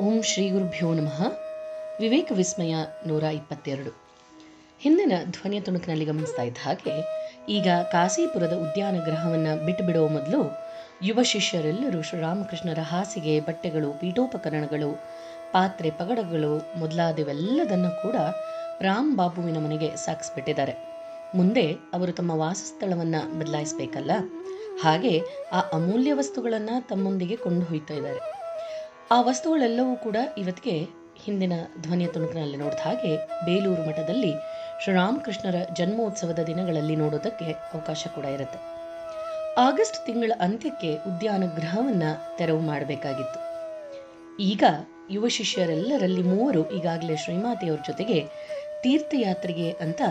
ಓಂ ಶ್ರೀ ಗುರುಭ್ಯೋ ನಮಃ. ವಿವೇಕ ವಿಸ್ಮಯ ನೂರ ಇಪ್ಪತ್ತೆರಡು. ಹಿಂದಿನ ಧ್ವನಿಯ ತುಣುಕಿನಲ್ಲಿ ಗಮನಿಸ್ತಾ ಇದ್ದ ಹಾಗೆ, ಈಗ ಕಾಶೀಪುರದ ಉದ್ಯಾನ ಗ್ರಹವನ್ನು ಬಿಟ್ಟು ಬಿಡುವ ಮೊದಲು ಯುವ ಶಿಷ್ಯರೆಲ್ಲರೂ ಶ್ರೀರಾಮಕೃಷ್ಣರ ಹಾಸಿಗೆ, ಬಟ್ಟೆಗಳು, ಪೀಠೋಪಕರಣಗಳು, ಪಾತ್ರೆ, ಪಗಡಗಳು ಮೊದಲಾದವೆಲ್ಲದನ್ನು ಕೂಡ ರಾಮ್ ಬಾಬುವಿನ ಮನೆಗೆ ಸಾಗಿಸ್ಬಿಟ್ಟಿದ್ದಾರೆ ಮುಂದೆ ಅವರು ತಮ್ಮ ವಾಸಸ್ಥಳವನ್ನು ಬದಲಾಯಿಸಬೇಕಲ್ಲ? ಹಾಗೆ ಆ ಅಮೂಲ್ಯ ವಸ್ತುಗಳನ್ನು ತಮ್ಮೊಂದಿಗೆ ಕೊಂಡು ಹೋಯ್ತಾ ಇದ್ದಾರೆ. ಆ ವಸ್ತುಗಳೆಲ್ಲವೂ ಕೂಡ ಇವತ್ತಿಗೆ ಹಿಂದಿನ ಧ್ವನಿಯ ತುಣುಕಿನಲ್ಲಿ ನೋಡಿದ ಹಾಗೆ ಬೇಲೂರು ಮಠದಲ್ಲಿ ಶ್ರೀರಾಮಕೃಷ್ಣರ ಜನ್ಮೋತ್ಸವದ ದಿನಗಳಲ್ಲಿ ನೋಡೋದಕ್ಕೆ ಅವಕಾಶ ಕೂಡ ಇರುತ್ತೆ. ಆಗಸ್ಟ್ ತಿಂಗಳ ಅಂತ್ಯಕ್ಕೆ ಉದ್ಯಾನ ಗೃಹವನ್ನು ತೆರವು ಮಾಡಬೇಕಾಗಿತ್ತು. ಈಗ ಯುವ ಶಿಷ್ಯರೆಲ್ಲರಲ್ಲಿ ಮೂವರು ಈಗಾಗಲೇ ಶ್ರೀಮಾತೆಯವರ ಜೊತೆಗೆ ತೀರ್ಥಯಾತ್ರೆಗೆ ಅಂತ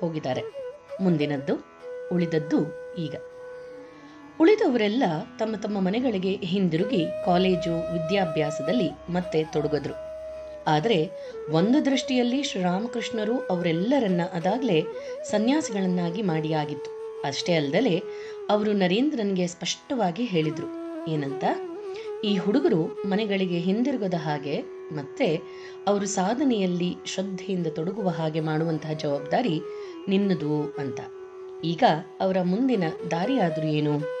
ಹೋಗಿದ್ದಾರೆ. ಮುಂದಿನದ್ದು, ಉಳಿದದ್ದು ಈಗ. ಉಳಿದವರೆಲ್ಲ ತಮ್ಮ ತಮ್ಮ ಮನೆಗಳಿಗೆ ಹಿಂದಿರುಗಿ ಕಾಲೇಜು, ವಿದ್ಯಾಭ್ಯಾಸದಲ್ಲಿ ಮತ್ತೆ ತೊಡಗದ್ರು. ಆದರೆ ಒಂದು ದೃಷ್ಟಿಯಲ್ಲಿ ಶ್ರೀರಾಮಕೃಷ್ಣರು ಅವರೆಲ್ಲರನ್ನ ಅದಾಗಲೇ ಸನ್ಯಾಸಿಗಳನ್ನಾಗಿ ಮಾಡಿಯಾಗಿತ್ತು. ಅಷ್ಟೇ ಅಲ್ಲದೆ ಅವರು ನರೇಂದ್ರನ್ಗೆ ಸ್ಪಷ್ಟವಾಗಿ ಹೇಳಿದ್ರು, ಏನಂತ? ಈ ಹುಡುಗರು ಮನೆಗಳಿಗೆ ಹಿಂದಿರುಗದ ಹಾಗೆ ಮತ್ತೆ ಅವರು ಸಾಧನೆಯಲ್ಲಿ ಶ್ರದ್ಧೆಯಿಂದ ತೊಡಗುವ ಹಾಗೆ ಮಾಡುವಂತಹ ಜವಾಬ್ದಾರಿ ನಿನ್ನದು ಅಂತ. ಈಗ ಅವರ ಮುಂದಿನ ದಾರಿಯಾದರೂ ಏನು?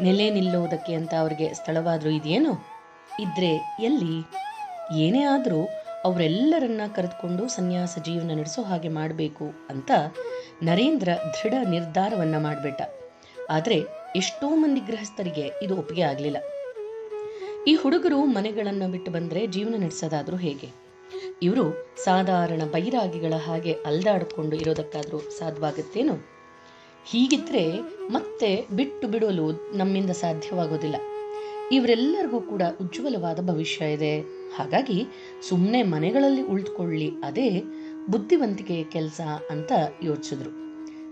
ನೆಲೆ ನಿಲ್ಲುವುದಕ್ಕೆ ಅಂತ ಅವ್ರಿಗೆ ಸ್ಥಳವಾದರೂ ಇದೆಯೇನೋ ಇದ್ರೆ ಎಲ್ಲಿ? ಏನೇ ಆದರೂ ಅವರೆಲ್ಲರನ್ನ ಕರೆದುಕೊಂಡು ಸನ್ಯಾಸ ಜೀವನ ನಡೆಸೋ ಹಾಗೆ ಮಾಡಬೇಕು ಅಂತ ನರೇಂದ್ರ ದೃಢ ನಿರ್ಧಾರವನ್ನ ಮಾಡಿಬಿಟ್ಟ. ಆದರೆ ಎಷ್ಟೋ ಮಂದಿ ಗೃಹಸ್ಥರಿಗೆ ಇದು ಒಪ್ಪಿಗೆ ಆಗಲಿಲ್ಲ. ಈ ಹುಡುಗರು ಮನೆಗಳನ್ನು ಬಿಟ್ಟು ಬಂದರೆ ಜೀವನ ನಡೆಸೋದಾದರೂ ಹೇಗೆ? ಇವರು ಸಾಧಾರಣ ಬೈರಾಗಿಗಳ ಹಾಗೆ ಅಲ್ದಾಡಿಕೊಂಡು ಇರೋದಕ್ಕಾದರೂ ಸಾಧ್ಯವಾಗುತ್ತೇನೋ? ಹೀಗಿದ್ರೆ ಮತ್ತೆ ಬಿಟ್ಟು ಬಿಡಲು ನಮ್ಮಿಂದ ಸಾಧ್ಯವಾಗೋದಿಲ್ಲ. ಇವರೆಲ್ಲರಿಗೂ ಕೂಡ ಉಜ್ವಲವಾದ ಭವಿಷ್ಯ ಇದೆ. ಹಾಗಾಗಿ ಸುಮ್ಮನೆ ಮನೆಗಳಲ್ಲಿ ಉಳಿದುಕೊಳ್ಳಿ ಅದೇ ಬುದ್ಧಿವಂತಿಕೆಯ ಕೆಲಸ ಅಂತ ಯೋಚಿಸಿದ್ರು.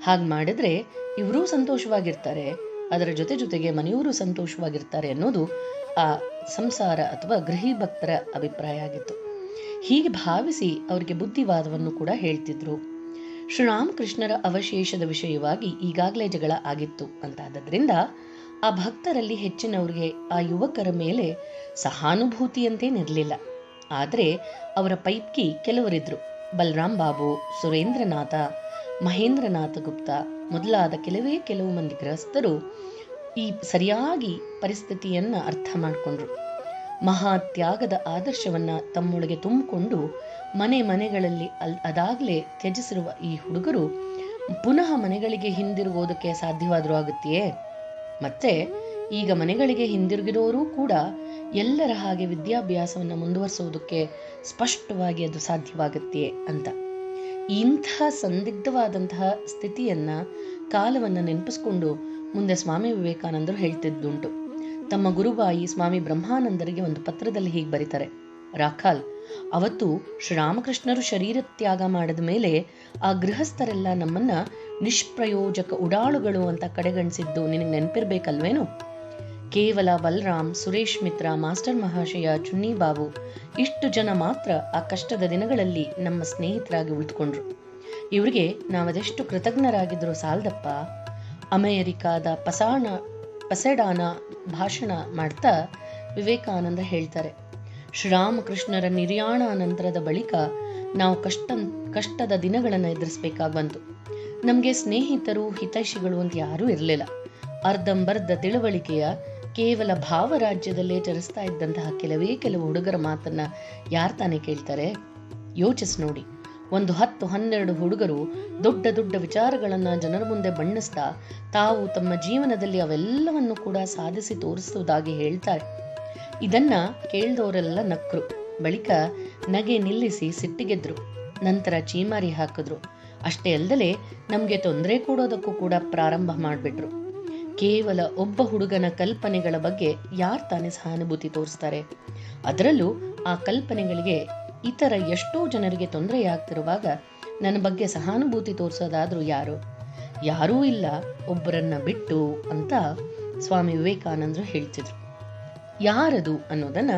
ಹಾಗೆ ಮಾಡಿದ್ರೆ ಇವರೂ ಸಂತೋಷವಾಗಿರ್ತಾರೆ, ಅದರ ಜೊತೆ ಜೊತೆಗೆ ಮನೆಯವರು ಸಂತೋಷವಾಗಿರ್ತಾರೆ ಅನ್ನೋದು ಆ ಸಂಸಾರ ಅಥವಾ ಗೃಹಿ ಭಕ್ತರ ಅಭಿಪ್ರಾಯ ಆಗಿತ್ತು. ಹೀಗೆ ಭಾವಿಸಿ ಅವರಿಗೆ ಬುದ್ಧಿವಾದವನ್ನು ಕೂಡ ಹೇಳ್ತಿದ್ರು. ಶ್ರೀರಾಮಕೃಷ್ಣರ ಅವಶೇಷದ ವಿಷಯವಾಗಿ ಈಗಾಗಲೇ ಜಗಳ ಆಗಿತ್ತು ಅಂತಾದ್ದರಿಂದ ಆ ಭಕ್ತರಲ್ಲಿ ಹೆಚ್ಚಿನವರಿಗೆ ಆ ಯುವಕರ ಮೇಲೆ ಸಹಾನುಭೂತಿಯಂತೇನಿರಲಿಲ್ಲ ಆದರೆ ಅವರ ಪೈಪ್ಕಿ ಕೆಲವರಿದ್ದರು ಬಲರಾಮ್ ಬಾಬು, ಸುರೇಂದ್ರನಾಥ, ಮಹೇಂದ್ರನಾಥ ಗುಪ್ತ ಮೊದಲಾದ ಕೆಲವೇ ಕೆಲವು ಮಂದಿ ಗೃಹಸ್ಥರು ಈ ಸರಿಯಾಗಿ ಪರಿಸ್ಥಿತಿಯನ್ನು ಅರ್ಥ ಮಾಡಿಕೊಂಡ್ರು. ಮಹಾ ತ್ಯಾಗದ ಆದರ್ಶವನ್ನ ತಮ್ಮೊಳಗೆ ತುಂಬಿಕೊಂಡು ಮನೆ ಮನೆಗಳಲ್ಲಿ ಅಲ್, ಅದಾಗಲೇ ತ್ಯಜಿಸಿರುವ ಈ ಹುಡುಗರು ಪುನಃ ಮನೆಗಳಿಗೆ ಹಿಂದಿರುಗೋದಕ್ಕೆ ಸಾಧ್ಯವಾದರೂ ಆಗುತ್ತೆಯೇ? ಮತ್ತೆ ಈಗ ಮನೆಗಳಿಗೆ ಹಿಂದಿರುಗಿರೋರೂ ಕೂಡ ಎಲ್ಲರ ಹಾಗೆ ವಿದ್ಯಾಭ್ಯಾಸವನ್ನು ಮುಂದುವರಿಸೋದಕ್ಕೆ ಸ್ಪಷ್ಟವಾಗಿ ಅದು ಸಾಧ್ಯವಾಗುತ್ತೆ ಅಂತ. ಇಂಥ ಸಂದಿಗ್ಧವಾದಂತಹ ಸ್ಥಿತಿಯನ್ನ ಕಾಲವನ್ನು ನೆನಪಿಸ್ಕೊಂಡು ಮುಂದೆ ಸ್ವಾಮಿ ವಿವೇಕಾನಂದರು ಹೇಳ್ತಿದ್ದುಂಟು. ತಮ್ಮ ಗುರುಬಾಯಿ ಸ್ವಾಮಿ ಬ್ರಹ್ಮಾನಂದರಿಗೆ ಒಂದು ಪತ್ರದಲ್ಲಿ ಹೀಗೆ ಬರೀತಾರೆ. ರಾಖಾಲ್ ಅವತ್ತು ಶ್ರೀರಾಮಕೃಷ್ಣರು ಶರೀರ ತ್ಯಾಗ ಮಾಡಿದ ಮೇಲೆ ಆ ಗೃಹಸ್ಥರೆಲ್ಲ ನಮ್ಮನ್ನ ನಿಷ್ಪ್ರಯೋಜಕ ಉಡಾಳುಗಳು ಅಂತ ಕಡೆಗಣಿಸಿದ್ದು ನಿನಗೆ ನೆನಪಿರ್ಬೇಕಲ್ವೇನು? ಕೇವಲ ಬಲರಾಮ್, ಸುರೇಶ್ ಮಿತ್ರ, ಮಾಸ್ಟರ್ ಮಹಾಶಯ, ಚುನ್ನಿ ಬಾಬು ಇಷ್ಟು ಜನ ಮಾತ್ರ ಆ ಕಷ್ಟದ ದಿನಗಳಲ್ಲಿ ನಮ್ಮ ಸ್ನೇಹಿತರಾಗಿ ಉಳಿದುಕೊಂಡ್ರು. ಇವರಿಗೆ ನಾವದೆಷ್ಟು ಕೃತಜ್ಞರಾಗಿದ್ರು ಸಾಲ್ದಪ್ಪ. ಅಮೆರಿಕಾದ ಪಸಾಣ, ಪಸೆಡಾನ ಭಾಷಣ ಮಾಡ್ತಾ ವಿವೇಕಾನಂದ ಹೇಳ್ತಾರೆ. ಶ್ರೀರಾಮಕೃಷ್ಣರ ನಿರ್ಯಾಣಾನಂತರದ ಬಳಿಕ ನಾವು ಕಷ್ಟ, ಕಷ್ಟದ ದಿನಗಳನ್ನು ಎದುರಿಸಬೇಕಾಗಿ ಬಂತು ನಮಗೆ ಸ್ನೇಹಿತರು, ಹಿತೈಷಿಗಳು ಅಂತ ಯಾರೂ ಇರಲಿಲ್ಲ. ಅರ್ಧಂಬರ್ಧ ತಿಳುವಳಿಕೆಯ ಕೇವಲ ಭಾವರಾಜ್ಯದಲ್ಲೇ ಚರಿಸ್ತಾ ಇದ್ದಂತಹ ಕೆಲವೇ ಕೆಲವು ಹುಡುಗರ ಮಾತನ್ನ ಯಾರು ತಾನೇ ಕೇಳ್ತಾರೆ? ಯೋಚಿಸ್ ನೋಡಿ. ಒಂದು ಹತ್ತು, ಹನ್ನೆರಡು ಹುಡುಗರು ದೊಡ್ಡ ದೊಡ್ಡ ವಿಚಾರಗಳನ್ನ ಜನರ ಮುಂದೆ ಬಣ್ಣಿಸ್ತಾ ತಾವು ತಮ್ಮ ಜೀವನದಲ್ಲಿ ಅವೆಲ್ಲವನ್ನು ಕೂಡ ಸಾಧಿಸಿ ತೋರಿಸುವುದಾಗಿ ಹೇಳ್ತಾರೆ ಇದನ್ನ ಕೇಳ್ದವರೆಲ್ಲ ನಕ್ರು. ಬಳಿಕ ನಗೆ ನಿಲ್ಲಿಸಿ ಸಿಟ್ಟಿಗೆದ್ರು ನಂತರ ಚೀಮಾರಿ ಹಾಕಿದ್ರು. ಅಷ್ಟೇ ಅಲ್ಲದೆ ನಮಗೆ ತೊಂದರೆ ಕೊಡೋದಕ್ಕೂ ಕೂಡ ಪ್ರಾರಂಭ ಮಾಡಿಬಿಟ್ರು. ಕೇವಲ ಒಬ್ಬ ಹುಡುಗನ ಕಲ್ಪನೆಗಳ ಬಗ್ಗೆ ಯಾರು ತಾನೇ ಸಹಾನುಭೂತಿ ತೋರಿಸ್ತಾರೆ? ಅದರಲ್ಲೂ ಆ ಕಲ್ಪನೆಗಳಿಗೆ ಇತರ ಎಷ್ಟೋ ಜನರಿಗೆ ತೊಂದರೆಯಾಗ್ತಿರುವಾಗ ನನ್ನ ಬಗ್ಗೆ ಸಹಾನುಭೂತಿ ತೋರಿಸೋದಾದರೂ ಯಾರು? ಯಾರೂ ಇಲ್ಲ. ಒಬ್ಬರನ್ನ ಬಿಟ್ಟು ಅಂತ ಸ್ವಾಮಿ ವಿವೇಕಾನಂದರು ಹೇಳ್ತಿದ್ರು. ಯಾರದು ಅನ್ನೋದನ್ನ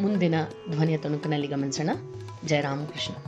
ಮುಂದಿನ ಧ್ವನಿಯ ತುಣುಕಿನಲ್ಲಿ ಗಮನಿಸೋಣ. ಜಯರಾಮಕೃಷ್ಣ.